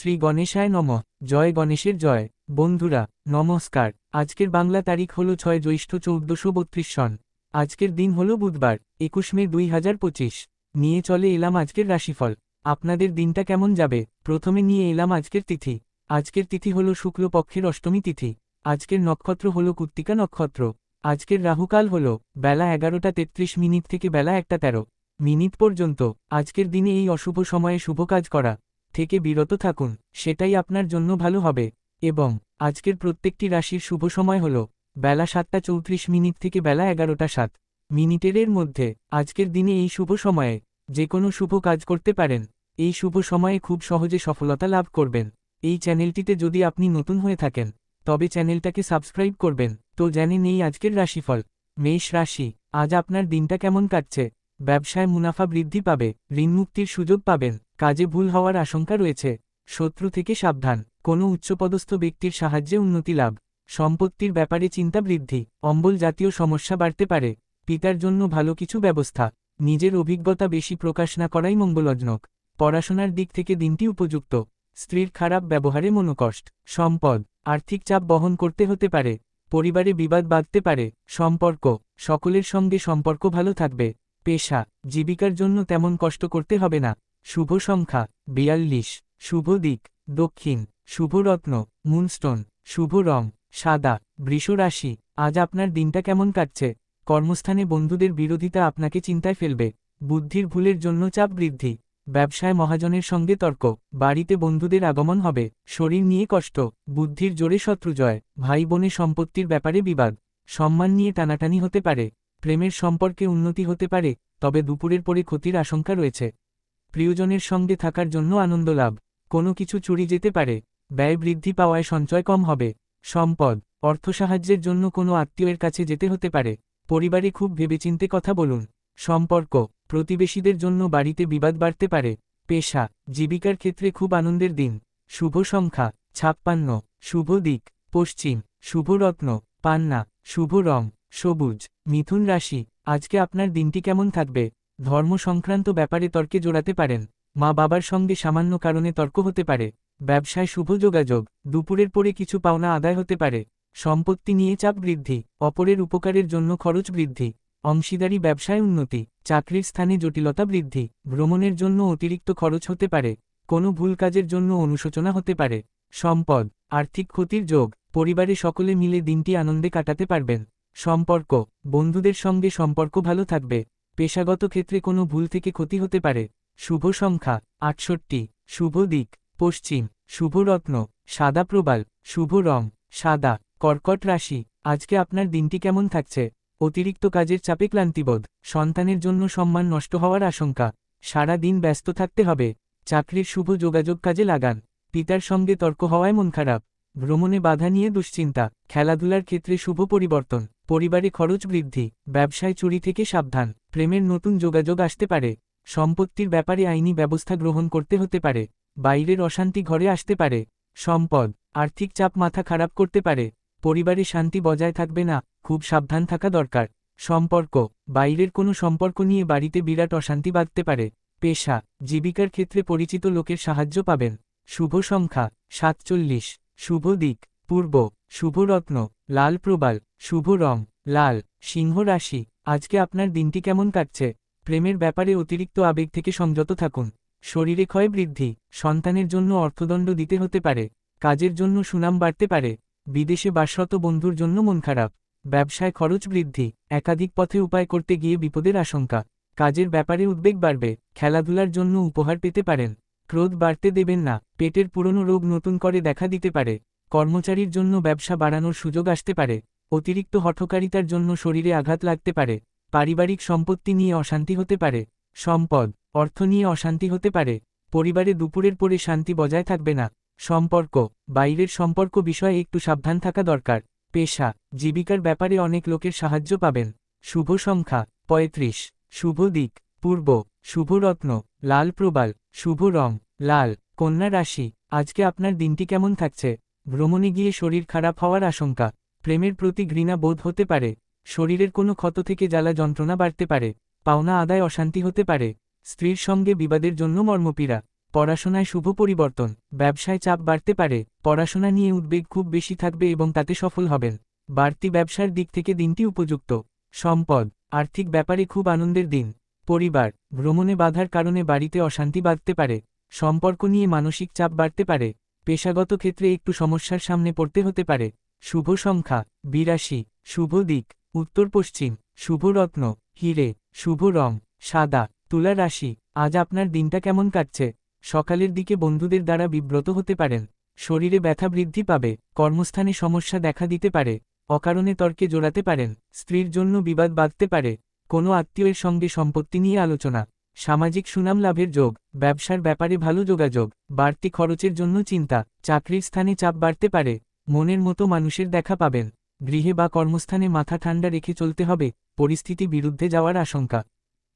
শ্রী গণেশায় নম। জয় গণেশের জয়। বন্ধুরা, নমস্কার। আজকের বাংলা তারিখ হল ছয় জ্যৈষ্ঠ চৌদ্দশো বত্রিশ সন। আজকের দিন হল বুধবার, একুশ মে দুই হাজার পঁচিশ। নিয়ে চলে এলাম আজকের রাশিফল। আপনাদের দিনটা কেমন যাবে? প্রথমে নিয়ে এলাম আজকের তিথি। আজকের তিথি হল শুক্লপক্ষের অষ্টমী তিথি। আজকের নক্ষত্র হল কুত্তিকা নক্ষত্র। আজকের রাহুকাল হল বেলা এগারোটা তেত্রিশ মিনিট থেকে বেলা একটা তেরো মিনিট পর্যন্ত। আজকের দিনে এই অশুভ সময়ে শুভ কাজ করা। থেকে বিরত থাকুন, সেটাই আপনার জন্য ভালো হবে। এবং আজকের প্রত্যেকটি রাশির শুভ সময় হল বেলা সাতটা চৌত্রিশ মিনিট থেকে বেলা এগারোটা সাত মিনিটের মধ্যে। আজকের দিনে এই শুভ সময়ে যে কোনো শুভ কাজ করতে পারেন। এই শুভ সময়ে খুব সহজে সফলতা লাভ করবেন। এই চ্যানেলটিতে যদি আপনি নতুন হয়ে থাকেন, তবে চ্যানেলটাকে সাবস্ক্রাইব করবেন। তো জানে নেই আজকের রাশিফল। মেষ রাশি, আজ আপনার দিনটা কেমন কাটছে? ব্যবসায় মুনাফা বৃদ্ধি পাবে ঋণমুক্তির সুযোগ পাবেন। কাজে ভুল হওয়ার আশঙ্কা রয়েছে। শত্রু থেকে সাবধান। কোনো উচ্চপদস্থ ব্যক্তির সাহায্যে উন্নতি লাভ। সম্পত্তির ব্যাপারে চিন্তা বৃদ্ধি। অম্বল জাতীয় সমস্যা বাড়তে পারে। পিতার জন্য ভালো কিছু ব্যবস্থা। নিজের অভিজ্ঞতা বেশি প্রকাশ না করাই মঙ্গলজনক। পড়াশোনার দিক থেকে দিনটি উপযুক্ত। স্ত্রীর খারাপ ব্যবহারে মনোকষ্ট। সম্পদ। আর্থিক চাপ বহন করতে হতে পারে। পরিবারে বিবাদ বাঁধতে পারে। সম্পর্ক। সকলের সঙ্গে সম্পর্ক ভালো থাকবে। পেশা। জীবিকার জন্য তেমন কষ্ট করতে হবে না। শুভ সংখ্যা, বিয়াল্লিশ, শুভ দিক, দক্ষিণ, শুভ রত্ন, মুনস্টোন, শুভ রং, সাদা, বৃষরাশি, আজ আপনার দিনটা কেমন কাটছে? কর্মস্থানে বন্ধুদের বিরোধিতা আপনাকে চিন্তায় ফেলবে, বুদ্ধির ভুলের জন্য চাপ বৃদ্ধি, ব্যবসায় মহাজনের সঙ্গে তর্ক, বাড়িতে বন্ধুদের আগমন হবে, শরীর নিয়ে কষ্ট, বুদ্ধির জোরে শত্রু জয় ভাই বোনে সম্পত্তির ব্যাপারে বিবাদ, সম্মান নিয়ে টানাটানি হতে পারে, প্রেমের সম্পর্কে উন্নতি হতে পারে, তবে দুপুরের পরে ক্ষতির আশঙ্কা রয়েছে। প্রিয়জনের সঙ্গে থাকার জন্য আনন্দ লাভ। কোনো কিছু চুরি যেতে পারে, ব্যয় বৃদ্ধি পাওয়ায় সঞ্চয় কম হবে। সম্পদ, অর্থ সাহায্যের জন্য কোনো আত্মীয়ের কাছে যেতে হতে পারে। পরিবারে খুব ভেবেচিন্তে কথা বলুন। সম্পর্ক, প্রতিবেশীদের জন্য বাড়িতে বিবাদ বাড়তে পারে। পেশা, জীবিকার ক্ষেত্রে খুব আনন্দের দিন। শুভ সংখ্যা, ছাপ্পান্ন। শুভ দিক, পশ্চিম। শুভ রত্ন, পান্না। শুভ রং, সবুজ। মিথুন রাশি, আজকে আপনার দিনটি কেমন থাকবে? ধর্ম সংক্রান্ত ব্যাপারে তর্কে জোড়াতে পারেন। মা বাবার সঙ্গে সামান্য কারণে তর্ক হতে পারে। ব্যবসায় শুভ যোগাযোগ। দুপুরের পরে কিছু পাওনা আদায় হতে পারে। সম্পত্তি নিয়ে চাপ বৃদ্ধি। অপরের উপকারের জন্য খরচ বৃদ্ধি। অংশীদারি ব্যবসায় উন্নতি। চাকরির স্থানে জটিলতা বৃদ্ধি। ভ্রমণের জন্য অতিরিক্ত খরচ হতে পারে। কোনো ভুল কাজের জন্য অনুশোচনা হতে পারে। সম্পদ। আর্থিক ক্ষতির যোগ। পরিবারে সকলে মিলে দিনটি আনন্দে কাটাতে পারবেন। সম্পর্ক। বন্ধুদের সঙ্গে সম্পর্ক ভালো থাকবে। পেশাগত ক্ষেত্রে কোনো ভুল থেকে ক্ষতি হতে পারে। শুভ সংখ্যা, আটষট্টি। শুভ দিক, পশ্চিম। শুভ রত্ন, সাদা প্রবাল। শুভ রং, সাদা। কর্কট রাশি, আজকে আপনার দিনটি কেমন থাকছে? অতিরিক্ত কাজের চাপে ক্লান্তিবোধ, সন্তানের জন্য সম্মান নষ্ট হওয়ার আশঙ্কা। সারা দিন ব্যস্ত থাকতে হবে। চাকরির শুভ যোগাযোগ কাজে লাগান। পিতার সঙ্গে তর্ক হওয়ায় মন খারাপ। ভ্রমণে বাধা নিয়ে দুশ্চিন্তা। খেলাধুলার ক্ষেত্রে শুভ পরিবর্তন। পরিবারে খরচ বৃদ্ধি, ব্যবসায় চুরি থেকে সাবধান, প্রেমের নতুন যোগাযোগ আসতে পারে, সম্পত্তির ব্যাপারে আইনি ব্যবস্থা গ্রহণ করতে হতে পারে, বাইরের অশান্তি ঘরে আসতে পারে, সম্পদ, আর্থিক চাপ মাথা খারাপ করতে পারে, পরিবারে শান্তি বজায় থাকবে না, খুব সাবধান থাকা দরকার, সম্পর্ক, বাইরের কোনো সম্পর্ক নিয়ে বাড়িতে বিরাট অশান্তি বাঁধতে পারে, পেশা, জীবিকার ক্ষেত্রে পরিচিত লোকের সাহায্য পাবেন, শুভ সংখ্যা, সাতচল্লিশ, শুভ দিক, পূর্ব, শুভ রত্ন লাল প্রবাল, শুভ রং, লাল, সিংহ রাশি। আজকে আপনার দিনটি কেমন কাটছে? প্রেমের ব্যাপারে অতিরিক্ত আবেগ থেকে সংযত থাকুন। শরীরে ক্ষয় বৃদ্ধি, সন্তানের জন্য অর্থদণ্ড দিতে হতে পারে, কাজের জন্য সুনাম বাড়তে পারে, বিদেশে বাসরত বন্ধুর জন্য মন খারাপ, ব্যবসায় খরচ বৃদ্ধি, একাধিক পথে উপায় করতে গিয়ে বিপদের আশঙ্কা, কাজের ব্যাপারে উদ্বেগ বাড়বে, খেলাধুলার জন্য উপহার পেতে পারেন, ক্রোধ বাড়তে দেবেন না, পেটের পুরনো রোগ নতুন করে দেখা দিতে পারে কর্মচারীর জন্য ব্যবসা বাড়ানোর সুযোগ আসতে পারে, অতিরিক্ত হঠকারিতার জন্য শরীরে আঘাত লাগতে পারে, পারিবারিক সম্পত্তি নিয়ে অশান্তি হতে পারে, সম্পদ, অর্থ নিয়ে অশান্তি হতে পারে, পরিবারে দুপুরের পরে শান্তি বজায় থাকবে না, সম্পর্ক, বাইরের সম্পর্ক বিষয়ে একটু সাবধান থাকা দরকার, পেশা, জীবিকার ব্যাপারে অনেক লোকের সাহায্য পাবেন, শুভ সংখ্যা, পঁয়ত্রিশ, শুভ দিক, পূর্ব শুভ রত্ন লাল প্রবাল, শুভ রং, লাল, কন্যা রাশি, আজকে আপনার দিনটি কেমন থাকছে? ভ্রমণে গিয়ে শরীর খারাপ হওয়ার আশঙ্কা, প্রেমের প্রতি ঘৃণা বোধ হতে পারে, শরীরের কোনো ক্ষত থেকে জ্বালা যন্ত্রণা বাড়তে পারে, পাওনা আদায় অশান্তি হতে পারে, স্ত্রীর সঙ্গে বিবাদের জন্য মর্মপীড়া, পড়াশোনায় শুভ পরিবর্তন, ব্যবসায় চাপ বাড়তে পারে, পড়াশোনা নিয়ে উদ্বেগ খুব বেশি থাকবে এবং তাতে সফল হবেন। বাড়তি ব্যবসার দিক থেকে দিনটি উপযুক্ত। সম্পদ, আর্থিক ব্যাপারে খুব আনন্দের দিন। পরিবার, ভ্রমণে বাধার কারণে বাড়িতে অশান্তি বাড়তে পারে, সম্পর্ক নিয়ে মানসিক চাপ বাড়তে পারে পেশাগত ক্ষেত্রে একটু সমস্যার সামনে পড়তে হতে পারে। শুভ সংখ্যা, বিরাশি, শুভ দিক, উত্তর পশ্চিম, শুভ রত্ন, হিরে, শুভ রং, সাদা, তুলা রাশি, আজ আপনার দিনটা কেমন কাটছে? সকালের দিকে বন্ধুদের দ্বারা বিব্রত হতে পারেন। শরীরে ব্যথা বৃদ্ধি পাবে, কর্মস্থানে সমস্যা দেখা দিতে পারে, অকারণে তর্কে জোড়াতে পারেন, স্ত্রীর জন্য বিবাদ বাঁধতে পারে, কোনো আত্মীয়ের সঙ্গে সম্পত্তি নিয়ে আলোচনা। সামাজিক সুনাম লাভের যোগ, ব্যবসার ব্যাপারে ভালো যোগাযোগ, বাড়তি খরচের জন্য চিন্তা, চাকরির স্থানে চাপ বাড়তে পারে, মনের মতো মানুষের দেখা পাবেন, গৃহে বা কর্মস্থানে মাথা ঠান্ডা রেখে চলতে হবে, পরিস্থিতি বিরুদ্ধে যাওয়ার আশঙ্কা।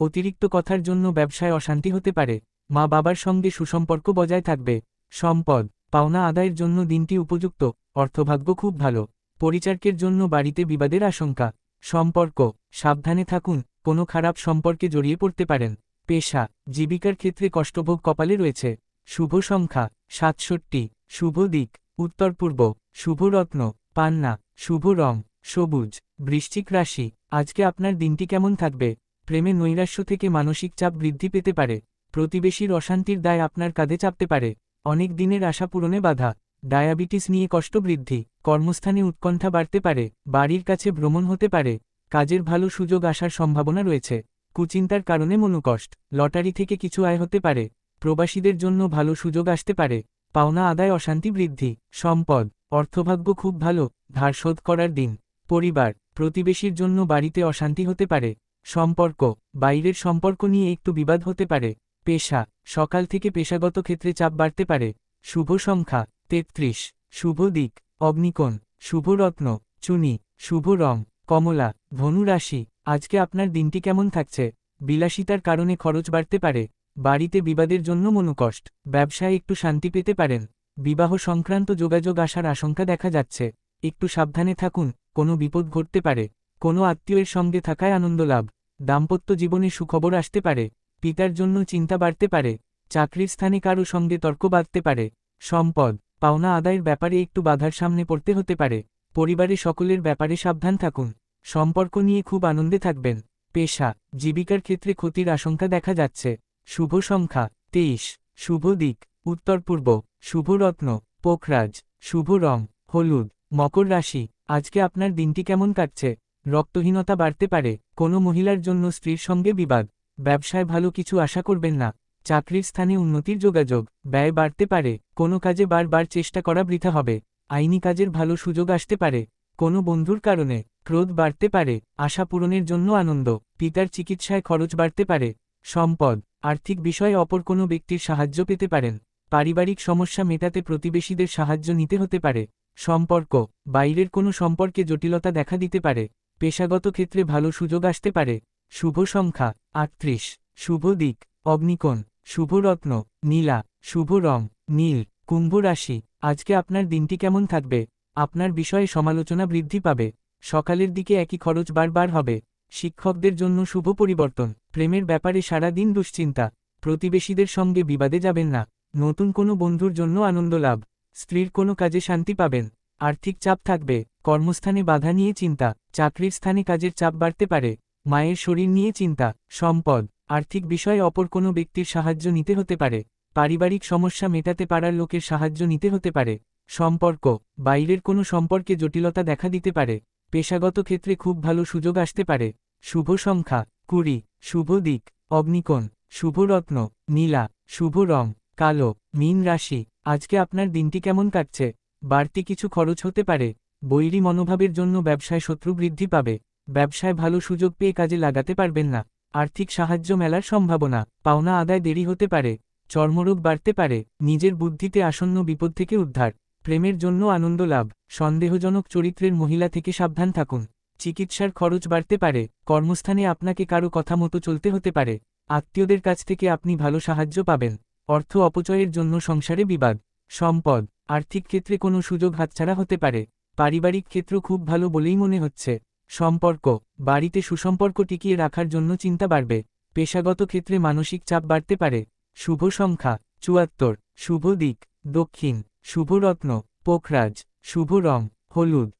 অতিরিক্ত কথার জন্য ব্যবসায় অশান্তি হতে পারে, মা বাবার সঙ্গে সুসম্পর্ক বজায় থাকবে, সম্পদ, পাওনা আদায়ের জন্য দিনটি উপযুক্ত, অর্থভাগ্য খুব ভালো, পরিচারকের জন্য বাড়িতে বিবাদের আশঙ্কা, সম্পর্ক, সাবধানে থাকুন, কোনো খারাপ সম্পর্কে জড়িয়ে পড়তে পারেন। পেশা, জীবিকার ক্ষেত্রে কষ্টভোগ কপালে রয়েছে। শুভ সংখ্যা, সাতষট্টি। শুভ দিক, উত্তর পূর্ব। শুভ রত্ন, পান্না। শুভ রং, সবুজ। বৃশ্চিক রাশি, আজকে আপনার দিনটি কেমন থাকবে? প্রেমে নৈরাশ্য থেকে মানসিক চাপ বৃদ্ধি পেতে পারে। প্রতিবেশীর অশান্তির দায় আপনার কাঁধে চাপতে পারে। অনেক দিনের আশা পূরণে বাধা। ডায়াবেটিস নিয়ে কষ্ট বৃদ্ধি। কর্মস্থানে উৎকণ্ঠা বাড়তে পারে। বাড়ির কাছে ভ্রমণ হতে পারে। কাজের ভালো সুযোগ আসার সম্ভাবনা রয়েছে। কুচিন্তার কারণে মনোকষ্ট। লটারি থেকে কিছু আয় হতে পারে। প্রবাসীদের জন্য ভালো সুযোগ আসতে পারে। পাওনা আদায় অশান্তি বৃদ্ধি। সম্পদ। অর্থভাগ্য খুব ভালো। ধার শোধ করার দিন। পরিবার। প্রতিবেশীর জন্য বাড়িতে অশান্তি হতে পারে। সম্পর্ক। বাইরের সম্পর্ক নিয়ে একটু বিবাদ হতে পারে। পেশা। সকাল থেকে পেশাগত ক্ষেত্রে চাপ বাড়তে পারে। শুভ সংখ্যা। তেত্রিশ। শুভ দিক। অগ্নিকোণ। শুভ রত্ন। চুনি। শুভ রং। কমলা। ধনু রাশি আজকে আপনার দিনটি কেমন থাকছে? বিলাসিতার কারণে খরচ বাড়তে পারে। বাড়িতে বিবাদের জন্য মনোকষ্ট। ব্যবসায় একটু শান্তি পেতে পারেন। বিবাহ সংক্রান্ত যোগাযোগ আসার আশঙ্কা দেখা যাচ্ছে। একটু সাবধানে থাকুন, কোনো বিপদ ঘটতে পারে। কোনো আত্মীয়ের সঙ্গে থাকায় আনন্দ লাভ। দাম্পত্য জীবনে সুখবর আসতে পারে। পিতার জন্য চিন্তা বাড়তে পারে। চাকরির স্থানে কারও সঙ্গে তর্ক বাঁধতে পারে। সম্পদ, পাওনা আদায়ের ব্যাপারে একটু বাধার সামনে পড়তে হতে পারে। পরিবারে সকলের ব্যাপারে সাবধান থাকুন। সম্পর্ক নিয়ে খুব আনন্দে থাকবেন। পেশা, জীবিকার ক্ষেত্রে ক্ষতির আশঙ্কা দেখা যাচ্ছে। শুভ সংখ্যা, তেইশ। শুভ দিক, উত্তর পূর্ব। শুভ রত্ন, পোখরাজ। শুভ রং, হলুদ। মকর রাশি, আজকে আপনার দিনটি কেমন কাটছে? রক্তহীনতা বাড়তে পারে, কোনো মহিলার জন্য স্ত্রীর সঙ্গে বিবাদ। ব্যবসায় ভালো কিছু আশা করবেন না। চাকরির স্থানে উন্নতির যোগাযোগ, ব্যয় বাড়তে পারে, কোনো কাজে বারবার চেষ্টা করা বৃথা হবে। আইনি কাজের ভালো সুযোগ আসতে পারে। কোনো বন্ধুর কারণে ক্রোধ বাড়তে পারে, আশা পূরণের জন্য আনন্দ, পিতার চিকিৎসায় খরচ বাড়তে পারে, সম্পদ, আর্থিক বিষয়ে অপর কোনো ব্যক্তির সাহায্য পেতে পারেন, পারিবারিক সমস্যা মেটাতে প্রতিবেশীদের সাহায্য নিতে হতে পারে, সম্পর্ক, বাইরের কোনো সম্পর্কে জটিলতা দেখা দিতে পারে, পেশাগত ক্ষেত্রে ভালো সুযোগ আসতে পারে, শুভ সংখ্যা, আটত্রিশ, শুভ দিক, অগ্নিকোণ, শুভ রত্ন, নীলা, শুভ রং, নীল, কুম্ভ রাশি, আজকে আপনার দিনটি কেমন থাকবে? আপনার বিষয়ে সমালোচনা বৃদ্ধি পাবে। সকালের দিকে একই খরচ বারবার হবে। শিক্ষকদের জন্য শুভ পরিবর্তন। প্রেমের ব্যাপারে সারা দিন দুশ্চিন্তা। প্রতিবেশীদের সঙ্গে বিবাদে যাবেন না। নতুন কোনো বন্ধুর জন্য আনন্দ লাভ। স্ত্রীর কোনো কাজে শান্তি পাবেন। আর্থিক চাপ থাকবে। কর্মস্থানে বাধা নিয়ে চিন্তা। চাকরির স্থানে কাজের চাপ বাড়তে পারে। মায়ের শরীর নিয়ে চিন্তা। সম্পদ। আর্থিক বিষয়ে অপর কোনো ব্যক্তির সাহায্য নিতে হতে পারে। পারিবারিক সমস্যা মেটাতে পারার লোকের সাহায্য নিতে হতে পারে। সম্পর্ক, বাইরের কোনো সম্পর্কে জটিলতা দেখা দিতে পারে, পেশাগত ক্ষেত্রে খুব ভালো সুযোগ আসতে পারে, শুভ সংখ্যা, কুড়ি, শুভ দিক, অগ্নিকোণ, শুভ রত্ন, নীলা, শুভ রং, কালো, মীন রাশি, আজকে আপনার দিনটি কেমন কাটছে, বাড়তি কিছু খরচ হতে পারে, বৈরী মনোভাবের জন্য ব্যবসায় শত্রু বৃদ্ধি পাবে, ব্যবসায় ভালো সুযোগ পেয়ে কাজে লাগাতে পারবেন না, আর্থিক সাহায্য মেলার সম্ভাবনা, পাওনা আদায় দেরি হতে পারে, চর্মরোগ বাড়তে পারে, নিজের বুদ্ধিতে আসন্ন বিপদ থেকে উদ্ধার। প্রেমের জন্য আনন্দ লাভ, সন্দেহজনক চরিত্রের মহিলা থেকে সাবধান থাকুন, চিকিৎসার খরচ বাড়তে পারে, কর্মস্থানে আপনাকে কারও কথা মতো চলতে হতে পারে, আত্মীয়দের কাছ থেকে আপনি ভালো সাহায্য পাবেন, অর্থ অপচয়ের জন্য সংসারে বিবাদ, সম্পদ, আর্থিক ক্ষেত্রে কোনো সুযোগ হাতছাড়া হতে পারে, পারিবারিক ক্ষেত্র খুব ভালো বলেই মনে হচ্ছে, সম্পর্ক, বাড়িতে সুসম্পর্ক টিকিয়ে রাখার জন্য চিন্তা বাড়বে, পেশাগত ক্ষেত্রে মানসিক চাপ বাড়তে পারে, শুভ সংখ্যা, চুয়াত্তর, শুভ দিক, দক্ষিণ শুভরত্ন পোখরাজ শুভ রং হলুদ।